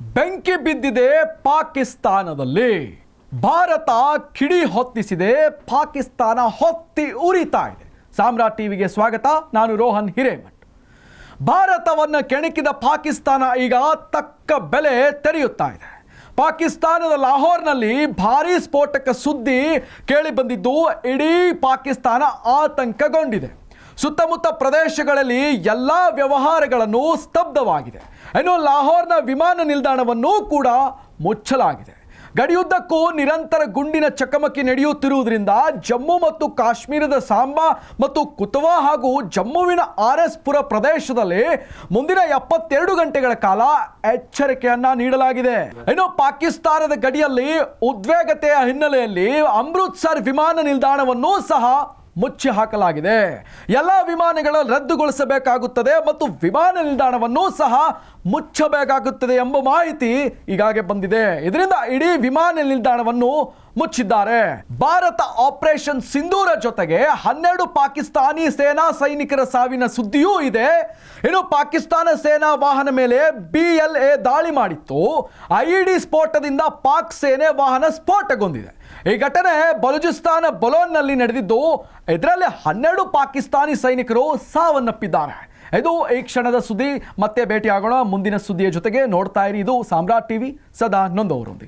ಬೆಂಕಿ ಬಿದ್ದಿದೆ ಪಾಕಿಸ್ತಾನದಲ್ಲಿ. ಭಾರತ ಕಿಡಿ ಹೊತ್ತಿಸಿದೆ, ಪಾಕಿಸ್ತಾನ ಹೊತ್ತಿ ಉರಿತಾ ಇದೆ. ಸಾಮ್ರಾಟ್ ಟಿವಿಗೆ ಸ್ವಾಗತ, ನಾನು ರೋಹನ್ ಹಿರೇಮಠ್. ಭಾರತವನ್ನು ಕೆಣಕಿದ ಪಾಕಿಸ್ತಾನ ಈಗ ತಕ್ಕ ಬೆಲೆ ತೆರೆಯುತ್ತಾ ಇದೆ. ಪಾಕಿಸ್ತಾನದ ಲಾಹೋರ್ನಲ್ಲಿ ಭಾರೀ ಸ್ಫೋಟಕ ಸುದ್ದಿ ಕೇಳಿ ಬಂದಿದ್ದು ಇಡೀ ಪಾಕಿಸ್ತಾನ ಆತಂಕಗೊಂಡಿದೆ. ಸುತ್ತಮುತ್ತ ಪ್ರದೇಶಗಳಲ್ಲಿ ಎಲ್ಲ ವ್ಯವಹಾರಗಳನ್ನು ಸ್ತಬ್ಧವಾಗಿದೆ. ಇನ್ನು ಲಾಹೋರ್ನ ವಿಮಾನ ನಿಲ್ದಾಣವನ್ನು ಕೂಡ ಮುಚ್ಚಲಾಗಿದೆ. ಗಡಿಯುದ್ದಕ್ಕೂ ನಿರಂತರ ಗುಂಡಿನ ಚಕಮಕಿ ನಡೆಯುತ್ತಿರುವುದರಿಂದ ಜಮ್ಮು ಮತ್ತು ಕಾಶ್ಮೀರದ ಸಾಂಬಾ ಮತ್ತು ಕುತವಾ ಹಾಗೂ ಜಮ್ಮುವಿನ ಆರ್ ಎಸ್ ಪುರ ಪ್ರದೇಶದಲ್ಲಿ ಮುಂದಿನ ಎಪ್ಪತ್ತೆರಡು ಗಂಟೆಗಳ ಕಾಲ ಎಚ್ಚರಿಕೆಯನ್ನ ನೀಡಲಾಗಿದೆ. ಇನ್ನು ಪಾಕಿಸ್ತಾನದ ಗಡಿಯಲ್ಲಿ ಉದ್ವೇಗತೆಯ ಹಿನ್ನೆಲೆಯಲ್ಲಿ ಅಮೃತ್ಸರ್ ವಿಮಾನ ನಿಲ್ದಾಣವನ್ನು ಸಹ ಮುಚ್ಚಿ ಹಾಕಲಾಗಿದೆ. ಎಲ್ಲ ವಿಮಾನಗಳ ರದ್ದುಗೊಳಿಸಬೇಕಾಗುತ್ತದೆ ಮತ್ತು ವಿಮಾನ ನಿಲ್ದಾಣವನ್ನು ಸಹ ಮುಚ್ಚಬೇಕಾಗುತ್ತದೆ ಎಂಬ ಮಾಹಿತಿ ಈಗಾಗಲೇ ಬಂದಿದೆ. ಇದರಿಂದ ಇಡೀ ವಿಮಾನ ನಿಲ್ದಾಣವನ್ನು ಮುಚ್ಚಿದ್ದಾರೆ. ಭಾರತ ಆಪರೇಷನ್ ಸಿಂಧೂರ ಜೊತೆಗೆ ಹನ್ನೆರಡು ಪಾಕಿಸ್ತಾನಿ ಸೇನಾ ಸೈನಿಕರ ಸಾವಿನ ಸುದ್ದಿಯೂ ಇದೆ. ಇನ್ನು ಪಾಕಿಸ್ತಾನ ಸೇನಾ ವಾಹನ ಮೇಲೆ ಬಿ ಎಲ್ ಎ ದಾಳಿ ಮಾಡಿತ್ತು. ಐಇಡಿ ಸ್ಫೋಟದಿಂದ ಪಾಕ್ ಸೇನೆ ವಾಹನ ಸ್ಫೋಟಗೊಂಡಿದೆ. ಈ ಘಟನೆ ಬಲೂಚಿಸ್ತಾನ ಬಲೋನ್ನಲ್ಲಿ ನಡೆದಿದ್ದು, ಇದರಲ್ಲಿ ಹನ್ನೆರಡು ಪಾಕಿಸ್ತಾನಿ ಸೈನಿಕರು ಸಾವನ್ನಪ್ಪಿದ್ದಾರೆ. ಇದು ಈ ಕ್ಷಣದ ಸುದ್ದಿ. ಮತ್ತೆ ಭೇಟಿಯಾಗೋಣ ಮುಂದಿನ ಸುದ್ದಿಯ ಜೊತೆಗೆ ನೋಡ್ತಾ ಇರಿ. ಇದು ಸಾಮ್ರಾಟ್ ಟಿವಿ, ಸದಾ ನೊಂದವರೊಂದಿಗೆ.